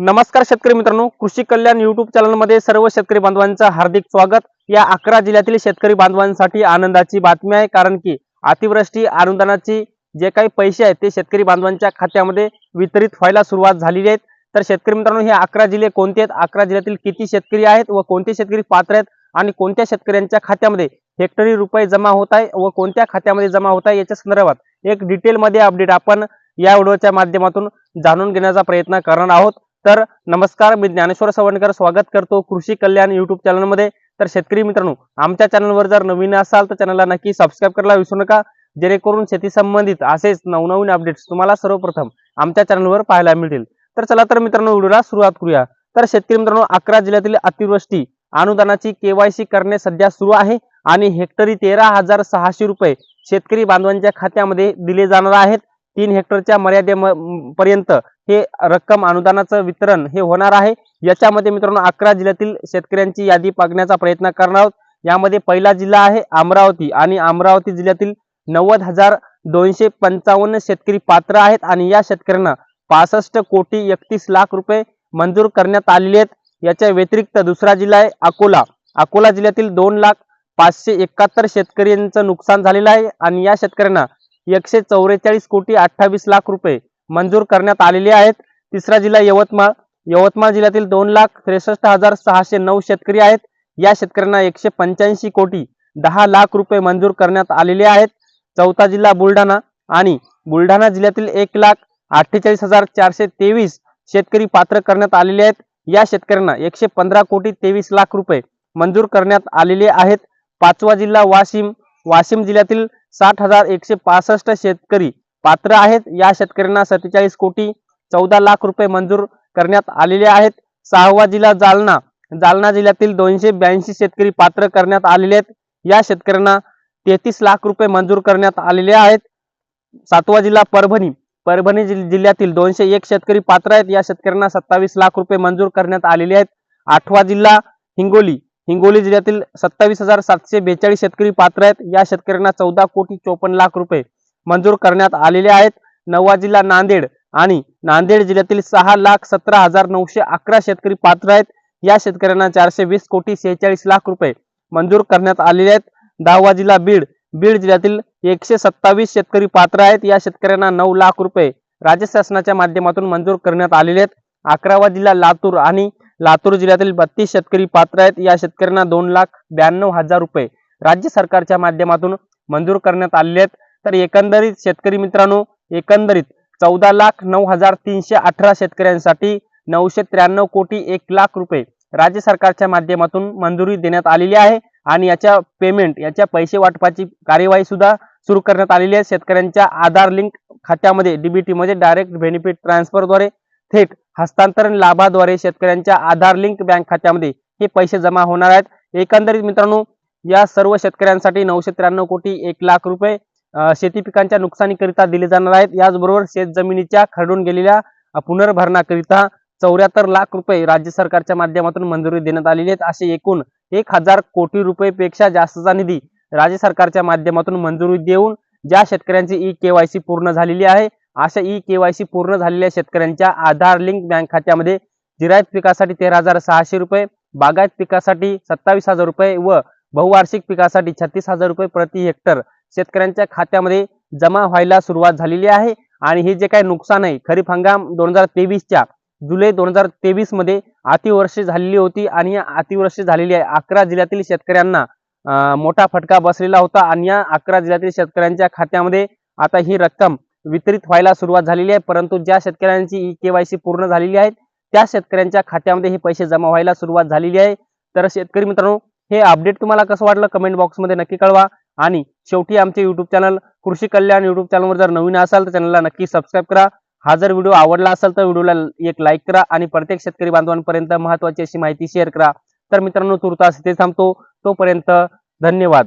नमस्कार शेतकरी मित्रांनो कृषी कल्याण युट्यूब चॅनलमध्ये सर्व शेतकरी बांधवांचं हार्दिक स्वागत. या अकरा जिल्ह्यातील शेतकरी बांधवांसाठी आनंदाची बातमी आहे कारण की अतिवृष्टी अनुदानाची जे काही पैसे आहेत ते शेतकरी बांधवांच्या खात्यामध्ये वितरित व्हायला सुरुवात झालेली आहेत. तर शेतकरी मित्रांनो हे अकरा जिल्हे कोणते आहेत? अकरा जिल्ह्यातील किती शेतकरी आहेत व कोणते शेतकरी पात्र आहेत? आणि कोणत्या शेतकऱ्यांच्या खात्यामध्ये हेक्टरी रुपये जमा होत आहे व कोणत्या खात्यामध्ये जमा होत आहे? याच्या संदर्भात एक डिटेलमध्ये अपडेट आपण या व्हिडिओच्या माध्यमातून जाणून घेण्याचा प्रयत्न करणार आहोत. तर नमस्कार मी ज्ञानेश्वर सवणकर. स्वागत करतो कृषी कल्याण युट्यूब चॅनलमध्ये तर शेतकरी मित्रांनो आमच्या चॅनलवर जर नवीन असाल तर चॅनलला नक्की सबस्क्राईब करायला विसरू नका. जेणेकरून शेती संबंधित असेच नवनवीन अपडेट्स तुम्हाला सर्वप्रथम आमच्या चॅनलवर पाहायला मिळतील. तर चला तर मित्रांनो व्हिडिओला सुरुवात करूया. तर शेतकरी मित्रांनो अकरा जिल्ह्यातील अतिवृष्टी अनुदानाची केवायसी करणे सध्या सुरू आहे आणि हेक्टरी तेरा हजार सहाशे रुपये शेतकरी बांधवांच्या खात्यामध्ये दिले जाणार आहेत. तीन हेक्टरच्या मर्यादेपर्यंत हे रक्कम अनुदानाचं वितरण हे होणार आहे. याच्यामध्ये मित्रांनो अकरा जिल्ह्यातील शेतकऱ्यांची यादी पागण्याचा प्रयत्न करणार आहोत. यामध्ये पहिला जिल्हा आहे अमरावती आणि अमरावती जिल्ह्यातील नव्वद हजार दोनशे पंचावन्न शेतकरी पात्र आहेत आणि या शेतकऱ्यांना पासष्ट कोटी एकतीस लाख रुपये मंजूर करण्यात आलेले आहेत. याच्या व्यतिरिक्त दुसरा जिल्हा आहे अकोला. अकोला जिल्ह्यातील दोन लाख पाचशे एकाहत्तर शेतकऱ्यांचं नुकसान झालेलं आहे आणि या शेतकऱ्यांना एकशे चौवेचाळीस कोटी अठ्ठावीस लाख रुपये मंजूर करण्यात आलेले आहेत. तिसरा जिल्हा यवतमाळ. यवतमाळ जिल्ह्यातील दोन लाख त्रेसष्ट हजार सहाशे नऊ शेतकरी आहेत. या शेतकऱ्यांना एकशे पंच्याऐंशी कोटी दहा लाख रुपये मंजूर करण्यात आलेले आहेत. चौथा जिल्हा बुलढाणा आणि बुलढाणा जिल्ह्यातील एक लाख अठ्ठेचाळीस हजार चारशे तेवीस शेतकरी पात्र करण्यात आलेले आहेत. या शेतकऱ्यांना एकशे पंधरा कोटी तेवीस लाख रुपये मंजूर करण्यात आलेले आहेत. पाचवा जिल्हा वाशिम. वाशिम जिल्ह्यातील साठ हजार एकशे पासष्ट शेतकरी पात्र आहेत. या शेतकऱ्यांना सत्तेचाळीस कोटी चौदा लाख रुपये मंजूर करण्यात आलेले आहेत. सहावा जिल्हा जालना. जालना जिल्ह्यातील दोनशे ब्याऐंशी शेतकरी पात्र करण्यात आलेले आहेत. या शेतकऱ्यांना तेहतीस लाख रुपये मंजूर करण्यात आलेले आहेत. सातवा जिल्हा परभणी. परभणी जिल्ह्यातील दोनशे एक शेतकरी पात्र आहेत. या शेतकऱ्यांना सत्तावीस लाख रुपये मंजूर करण्यात आलेले आहेत. आठवा जिल्हा हिंगोली. हिंगोली जिल्ह्यातील सत्तावीस हजार सातशे बेचाळीस शेतकरी पात्र आहेत. या शेतकऱ्यांना चौदा कोटी चोपन्न लाख रुपये मंजूर करण्यात आलेले आहेत. नवा जिल्हा नांदेड आणि नांदेड जिल्ह्यातील सहा लाख सतरा हजार नऊशे अकरा शेतकरी पात्र आहेत. या शेतकऱ्यांना चारशे वीस कोटी शेहेचाळीस लाख रुपये मंजूर करण्यात आलेले आहेत. दहावा जिल्हा बीड बीड जिल्ह्यातील एकशे सत्तावीस शेतकरी पात्र आहेत. या शेतकऱ्यांना नऊ लाख रुपये राज्य शासनाच्या माध्यमातून मंजूर करण्यात आलेले आहेत. अकरावा जिल्हा लातूर आणि लातूर जिल्ह्यातील बत्तीस शेतकरी पात्र आहेत. या शेतकऱ्यांना दोन लाख ब्याण्णव हजार रुपये राज्य सरकारच्या माध्यमातून मंजूर करण्यात आलेले आहेत. तर एकंदरीत शेतकरी मित्रांनो एकंदरीत चौदा लाख नऊ हजार तीनशे अठरा शेतकऱ्यांसाठी नऊशे त्र्याण्णव कोटी एक लाख रुपये राज्य सरकारच्या माध्यमातून मंजुरी देण्यात आलेली आहे. आणि याच्या पेमेंट याच्या पैसे वाटपाची कार्यवाही सुद्धा सुरू करण्यात आलेली आहे. शेतकऱ्यांच्या आधार लिंक खात्यामध्ये डीबीटी मध्ये डायरेक्ट बेनिफिट ट्रान्सफरद्वारे थेट हस्तांतरण लाभाद्वारे शेतकऱ्यांच्या आधार लिंक बँक खात्यामध्ये हे पैसे जमा होणार आहेत. एकंदरीत मित्रांनो या सर्व शेतकऱ्यांसाठी नऊशे त्र्याण्णव कोटी एक लाख रुपये शेती पिकांच्या नुकसानीकरिता दिले जाणार आहेत. याचबरोबर शेत जमिनीच्या खरडून गेलेल्या पुनर्भरणाकरिता चौऱ्याहत्तर लाख रुपये राज्य सरकारच्या माध्यमातून मंजुरी देण्यात आलेली आहेत. असे एकूण एक हजार कोटी रुपयेपेक्षा जास्तचा निधी राज्य सरकारच्या माध्यमातून मंजुरी देऊन ज्या शेतकऱ्यांची ई केवायसी पूर्ण झालेली आहे अशा ई केवायसी पूर्ण झालेल्या शेतकऱ्यांच्या आधार लिंक बँक खात्यामध्ये जिरायत पिकासाठी तेरा हजार सहाशे रुपये बागायत पिकासाठी सत्तावीस हजार रुपये व बहुवार्षिक पिकासाठी छत्तीस हजार रुपये प्रति हेक्टर शेतकऱ्यांच्या खात्यामध्ये जमा व्हायला सुरुवात झालेली आहे. आणि हे जे काही नुकसान आहे खरीप हंगाम दोन हजार तेवीसच्या जुलै दोन हजार तेवीसमध्ये अतिवर्षी झालेली होती आणि या अतिवृष्टी झालेली आहे. अकरा जिल्ह्यातील शेतकऱ्यांना मोठा फटका बसलेला होता आणि या अकरा जिल्ह्यातील शेतकऱ्यांच्या खात्यामध्ये आता ही रक्कम वितरित व्हायला सुरुवात झालेली आहे. परंतु ज्या शेतकऱ्यांची ई केवायसी पूर्ण झालेली आहे त्या शेतकऱ्यांच्या खात्यामध्ये हे पैसे जमा व्हायला सुरुवात झालेली आहे. तर शेतकरी मित्रांनो हे अपडेट तुम्हाला कसं वाटलं कमेंट बॉक्समध्ये नक्की कळवा. आणि शेवटी आमचे युट्यूब चॅनल कृषी कल्याण युट्यूब चॅनलवर जर नवीन असाल तर चॅनलला नक्की सबस्क्राईब करा. हा जर व्हिडिओ आवडला असेल तर व्हिडिओला एक लाईक करा आणि प्रत्येक शेतकरी बांधवांपर्यंत महत्वाची अशी माहिती शेअर करा. तर मित्रांनो तुर्तास इथे थांबतो. तोपर्यंत धन्यवाद.